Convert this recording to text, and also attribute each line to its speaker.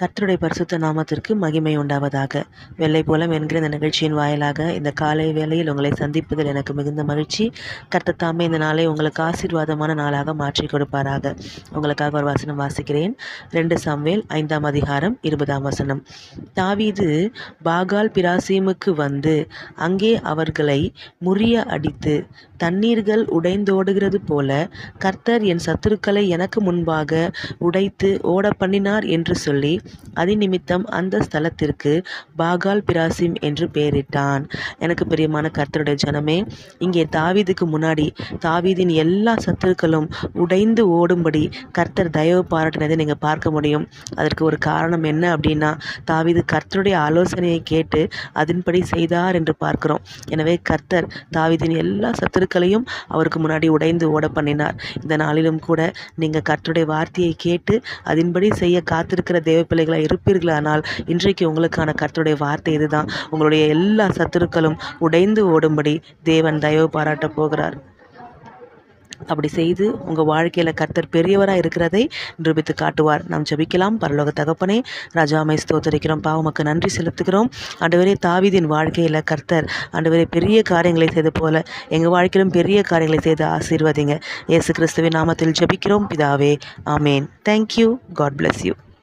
Speaker 1: கர்த்தருடைய பரிசுத்த நாமத்திற்கு மகிமை உண்டாவதாக. வெள்ளை போலம் என்கிற இந்த நிகழ்ச்சியின் வாயிலாக இந்த காலை வேளையில் உங்களை சந்திப்பதில் எனக்கு மிகுந்த மகிழ்ச்சி. கர்த்தர் தாமே இந்த நாளை உங்களுக்கு ஆசீர்வாதமான நாளாக மாற்றி கொடுப்பாராக. உங்களுக்காக ஒரு வசனம் வாசிக்கிறேன். ரெண்டு சாம்வேல் ஐந்தாம் அதிகாரம் இருபதாம் வசனம். தாவீது பாகால் பிராசீமுக்கு வந்து அங்கே அவர்களை முறிய அடித்து தண்ணீர்கள் உடைந்தோடுகிறது போல கர்த்தர் என் சத்துருக்களை எனக்கு முன்பாக உடைத்து ஓட பண்ணினார் என்று சொல்லி அதிநிமித்தம் அந்த ஸ்தலத்திற்கு பாகால் பிராசிம் என்று பெயரிட்டான். எனக்கு பிரியமான கர்த்தருடைய ஜனமே இங்கே தாவீதுக்கு முன்னாடி தாவீதின் எல்லா சத்துருக்களும் உடைந்து ஓடும்படி கர்த்தர் தயவு பாராட்டினதை நீங்கள் பார்க்க முடியும். அதற்கு ஒரு காரணம் என்ன அப்படின்னா தாவீது கர்த்தருடைய ஆலோசனையை கேட்டு அதன்படி செய்தார் என்று பார்க்கிறோம். எனவே கர்த்தர் தாவீதின் எல்லா சத்துருக்களையும் அவருக்கு முன்னாடி உடைந்து ஓட பண்ணினார். இந்த நாளிலும் கூட நீங்கள் கர்த்தருடைய வார்த்தையை கேட்டு அதன்படி செய்ய காத்திருக்கிற தேவ பிள்ளைகளாக இருப்பீர்களானால் இன்றைக்கு உங்களுக்கான கர்த்தருடைய வார்த்தை இதுதான். உங்களுடைய எல்லா சத்துருக்களும் உடைந்து ஓடும்படி தேவன் தயவு பாராட்டப் போகிறார். அப்படி செய்து உங்கள் வாழ்க்கையில் கர்த்தர் பெரியவராக இருக்கிறதை நிரூபித்து காட்டுவார். நாம் ஜபிக்கலாம். பரலோக தகப்பனே ராஜாமை ஸ்தோத்தரிக்கிறோம். பாவமக்கு நன்றி செலுத்துகிறோம். அண்டுவரே தாவிதின் வாழ்க்கையில் கர்த்தர் அண்டுவரே பெரிய காரியங்களை செய்த போல எங்கள் வாழ்க்கையிலும் பெரிய காரியங்களை செய்து ஆசீர்வதிங்க. இயேசு கிறிஸ்துவின் நாமத்தில் ஜெபிக்கிறோம். பிதாவே ஆமேன். Thank you God bless you